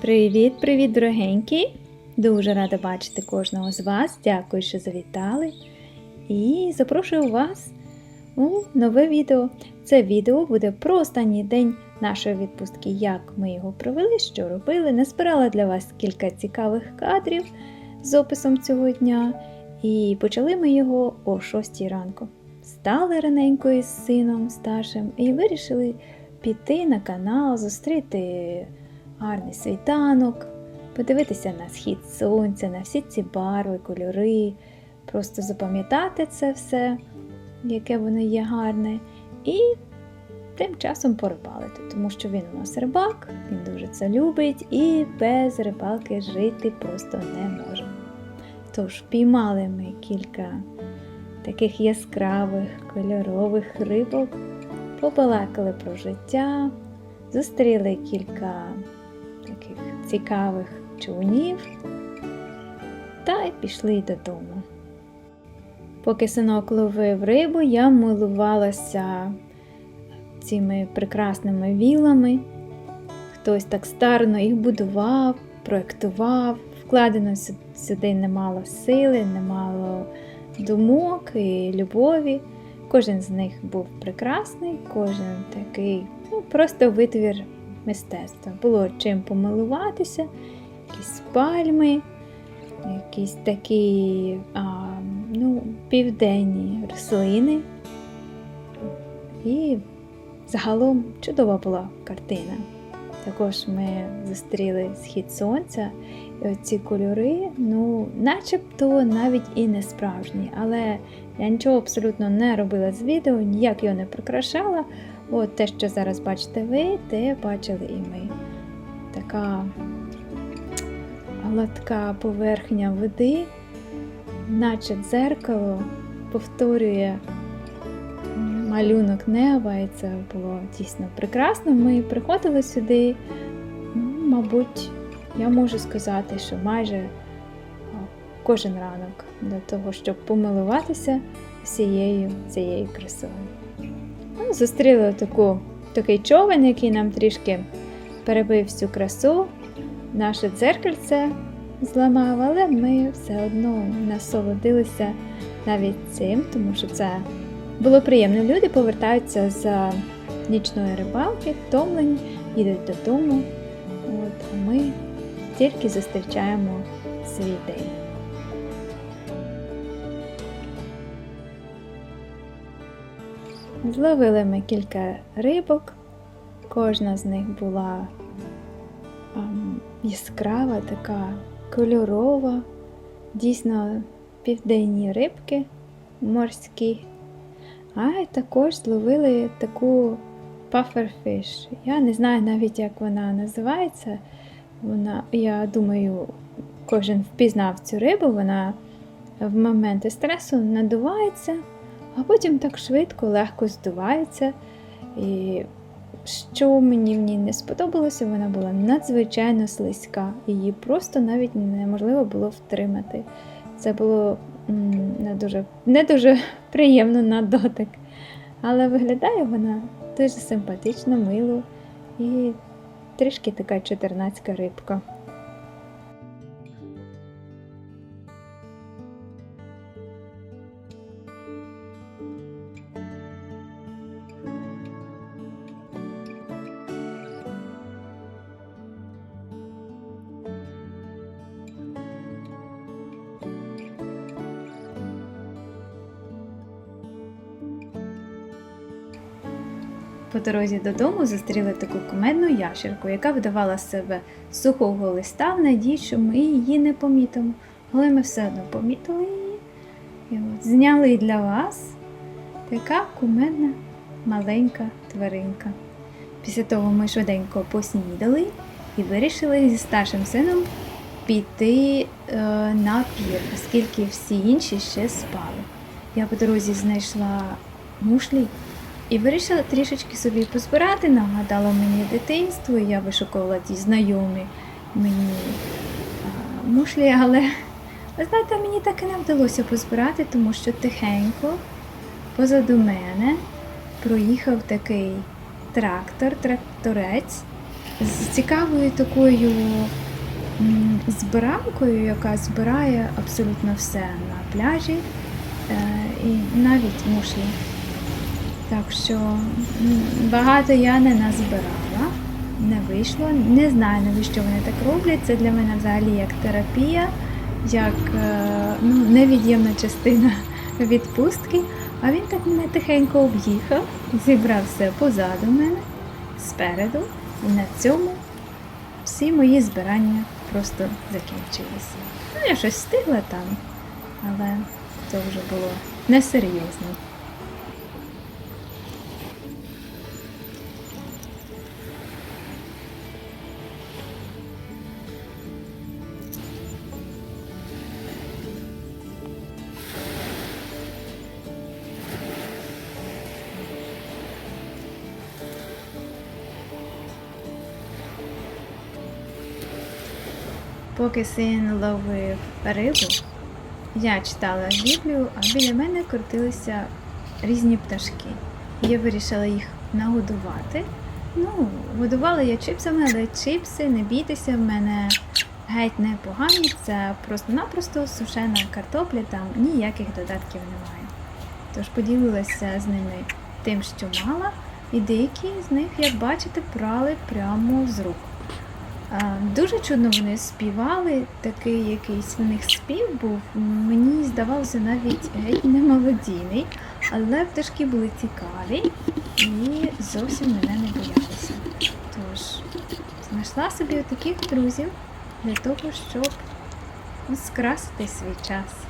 Привіт-привіт, дорогенькі! Дуже рада бачити кожного з вас. Дякую, що завітали. І запрошую вас у нове відео. Це відео буде про останній день нашої відпустки, як ми його провели, що робили. Назбирала для вас кілька цікавих кадрів з описом цього дня. І почали ми його о 6 ранку. Стали раненько із сином старшим і вирішили піти на канал, зустріти гарний світанок, подивитися на схід сонця, на всі ці барви, кольори, просто запам'ятати це все, яке воно є гарне, і тим часом порибалити, тому що він у нас рибак, він дуже це любить і без рибалки жити просто не може. Тож піймали ми кілька таких яскравих кольорових рибок, побалакали про життя, зустріли кілька цікавих човнів та й пішли додому. Поки синок ловив рибу, я милувалася цими прекрасними вілами. Хтось так старно їх будував, проєктував, вкладено сюди немало сили, немало думок і любові. Кожен з них був прекрасний, кожен такий, ну, просто витвір мистецтва. Було чим помилуватися, якісь пальми, якісь такі а, ну, південні рослини. І загалом чудова була картина. Також ми зустріли схід сонця, і оці кольори, ну, начебто навіть і не справжні, але я нічого абсолютно не робила з відео, ніяк його не прикрашала. От те, що зараз бачите ви, те бачили і ми. Така гладка поверхня води, наче дзеркало, повторює малюнок неба, і це було дійсно прекрасно. Ми приходили сюди, мабуть, я можу сказати, що майже кожен ранок для того, щоб помилуватися всією цією красою. Ну, Зустріли таку, такий човен, який нам трішки перебив всю красу. Наше дзеркальце зламав, але ми все одно насолодилися навіть цим, тому що це було приємно. Люди повертаються з нічної рибалки, втомлені, їдуть додому. От, ми тільки зустрічаємо свій день. Зловили ми кілька рибок, кожна з них була ем, яскрава, така кольорова, дійсно південні рибки морські. А також зловили таку pufferfish. Я не знаю навіть, як вона називається. Вона, я думаю, кожен впізнав цю рибу, вона в моменти стресу надувається, а потім так швидко, легко здувається. І що мені в ній не сподобалося, вона була надзвичайно слизька. Її просто навіть неможливо було втримати. Це було не дуже, не дуже приємно на дотик. Але виглядає вона дуже симпатично, мило і трішки така чотирнацька рибка. По дорозі додому зустріли таку кумедну ящерку, яка видавала з себе сухого листа в надії, що ми її не помітимо. Але ми все одно помітили її. І от зняли для вас така кумедна маленька тваринка. Після того ми швиденько поснідали і вирішили зі старшим сином піти е, на пір, оскільки всі інші ще спали. Я по дорозі знайшла мушлі і вирішила трішечки собі позбирати, нагадала мені дитинство, я вишукувала ті знайомі мені мушлі, але ви знаєте, мені так і не вдалося позбирати, тому що тихенько позаду мене проїхав такий трактор, тракторець, з цікавою такою м, збиранкою, яка збирає абсолютно все на пляжі е, і навіть мушлі. Так що багато я не назбирала, не вийшло. Не знаю, навіщо вони так роблять. Це для мене взагалі як терапія, як е, ну, невід'ємна частина відпустки. А він так мене тихенько об'їхав, зібрав все позаду мене, спереду, і на цьому всі мої збирання просто закінчилися. Ну, я щось встигла там, але це вже було несерйозно. Поки син ловив рибу, я читала Біблію, а біля мене крутилися різні пташки. Я вирішила їх нагодувати. Ну, годувала я чипсами, але чипси, не бійтеся, в мене геть не погані. Це просто-напросто сушена картопля, там ніяких додатків немає. Тож поділилася з ними тим, що мала, і деякі з них, як бачите, прали прямо з рук. Дуже чудно вони співали, такий якийсь в них спів був. Мені здавалося навіть геть немелодійний, але пташки були цікаві і зовсім мене не боялися. Тож знайшла собі таких друзів для того, щоб скрасити свій час.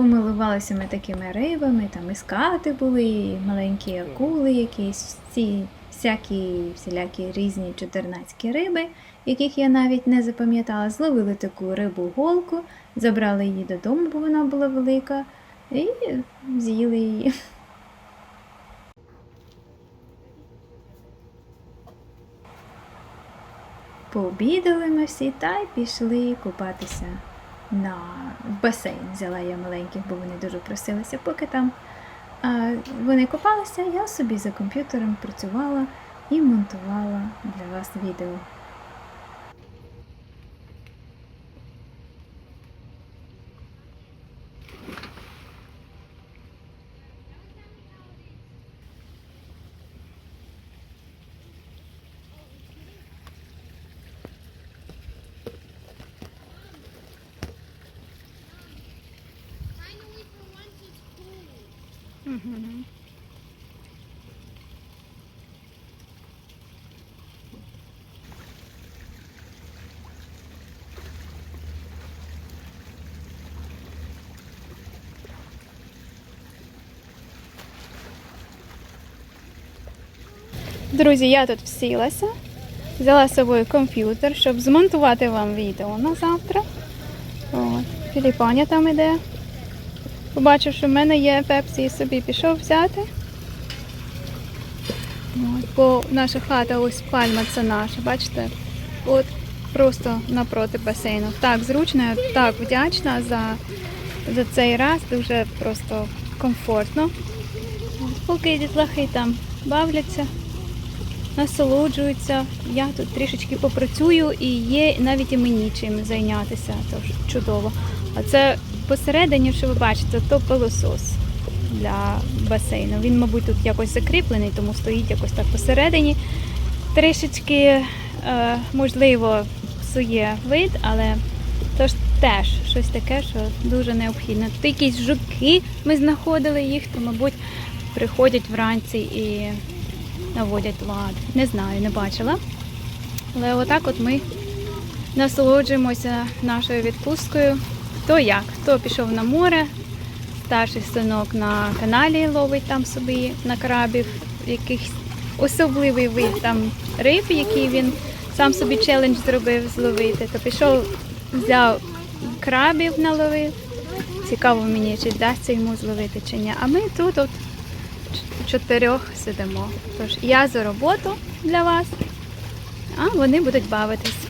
Помилувалися ми такими рибами, там і скати були, і маленькі акули, якісь всі, всякі всілякі різні чотирнацькі риби, яких я навіть не запам'ятала. Зловили таку рибу голку, забрали її додому, бо вона була велика, і з'їли її. Пообідали ми всі та й пішли купатися на басейн. Взяла я маленьких, бо вони дуже просилися, поки там а, вони купалися, я собі за комп'ютером працювала і монтувала для вас відео. Друзі, я тут всілася. Взяла з собою комп'ютер, щоб змонтувати вам відео на завтра. Філіпаня там іде. Побачив, що в мене є пепсі і собі пішов взяти. От. Бо наша хата, ось пальма це наша, бачите? От просто напроти басейну. Так зручно, я так вдячна за, за цей раз. Дуже просто комфортно. Поки дітлахи там бавляться, насолоджуються. Я тут трішечки попрацюю і є навіть і мені чим зайнятися. Тож чудово. А це посередині, що ви бачите, то пилосос для басейну. Він, мабуть, тут якось закріплений, тому стоїть якось так посередині. Трішечки, е, можливо, псує вид, але то ж теж щось таке, що дуже необхідно. Тут якісь жуки ми знаходили їх, то, мабуть, приходять вранці і наводять лад. Не знаю, не бачила. Але отак от ми насолоджуємося нашою відпусткою. Хто як, хто пішов на море, старший синок на каналі ловить там собі на крабів, якийсь особливий вид там риб, який він сам собі челендж зробив зловити. То пішов, взяв крабів наловив. Цікаво мені, чи вдасться йому зловити чи ні. А ми тут от чотирьох сидимо. Тож я за роботу для вас, а вони будуть бавитись.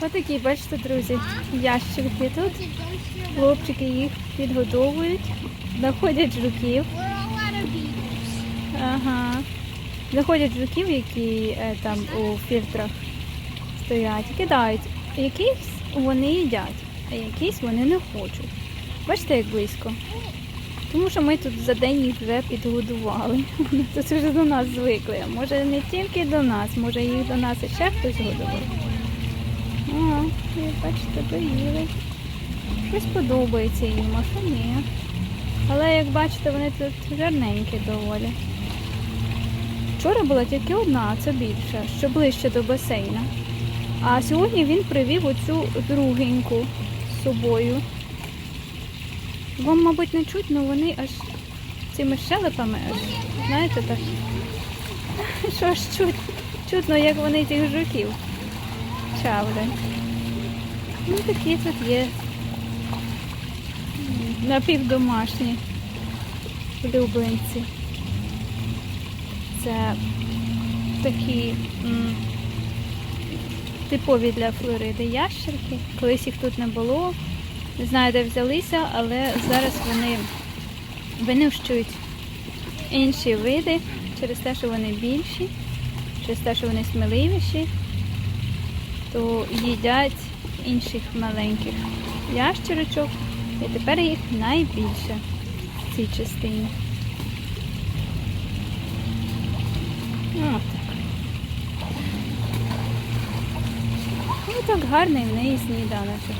Отакі, бачите, друзі, ящерки тут. Хлопчики їх підгодовують, знаходять жуків. Ага. Знаходять жуків, які е, там у фільтрах стоять, кидають. Якісь вони їдять, а якісь вони не хочуть. Бачите, як близько. Тому що ми тут за день їх вже підгодували. Тут вже до нас звикли. Може не тільки до нас, може їх до нас ще хтось годував. І бачите, доїли. Щось подобається їм, а що ні. Але як бачите, вони тут гарненькі доволі. Вчора була тільки одна, це більше, що ближче до басейна. А сьогодні він привів оцю другеньку з собою. Вам, мабуть, не чуть, але вони аж цими щелепами аж, знаєте, так. Що ж чутно, як вони тих жуків чавлять. Ну, такі тут є напівдомашні улюбленці. Це такі м, типові для Флориди ящерки. Колись їх тут не було. Не знаю, де взялися, але зараз вони винищують інші види через те, що вони більші, через те, що вони сміливіші, то їдять інших маленьких ящерочок. І тепер їх найбільше в цій частині. Ось так. Ну так гарний в неї сніданочок.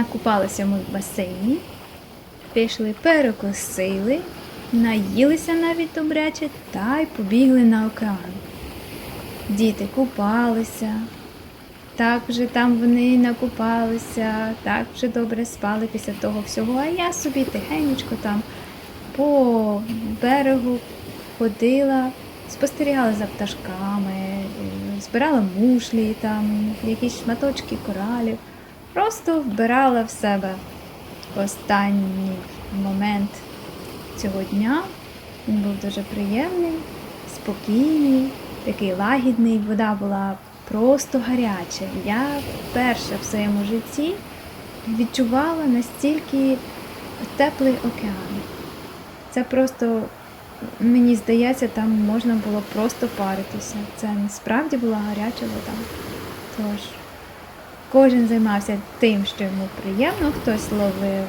Накупалися ми в басейні, пішли, перекусили, наїлися навіть добряче та й побігли на океан. Діти купалися, так вже там вони накупалися, так вже добре спали після того всього, а я собі тихенечко там по берегу ходила, спостерігала за пташками, збирала мушлі, там, якісь шматочки коралів. Просто вбирала в себе останній момент цього дня. Він був дуже приємний, спокійний, такий лагідний. Вода була просто гаряча. Я вперше в своєму житті відчувала настільки теплий океан. Це просто, мені здається, там можна було просто паритися. Це насправді була гаряча вода. Тож, кожен займався тим, що йому приємно, хтось ловив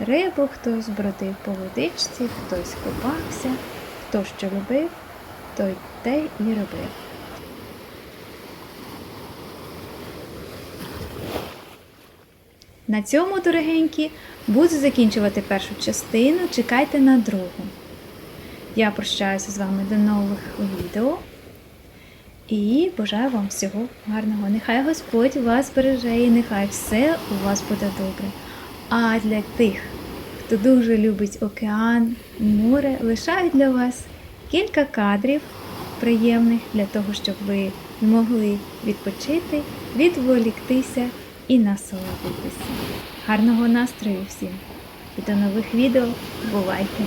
рибу, хтось бродив по водичці, хтось купався, хто що любив, той те і робив. На цьому, дорогенькі, буду закінчувати першу частину. Чекайте на другу. Я прощаюся з вами до нових відео. І бажаю вам всього гарного. Нехай Господь вас береже і нехай все у вас буде добре. А для тих, хто дуже любить океан, море, лишаю для вас кілька кадрів приємних для того, щоб ви могли відпочити, відволіктися і насолодитися. Гарного настрою всім! І до нових відео. Бувайте!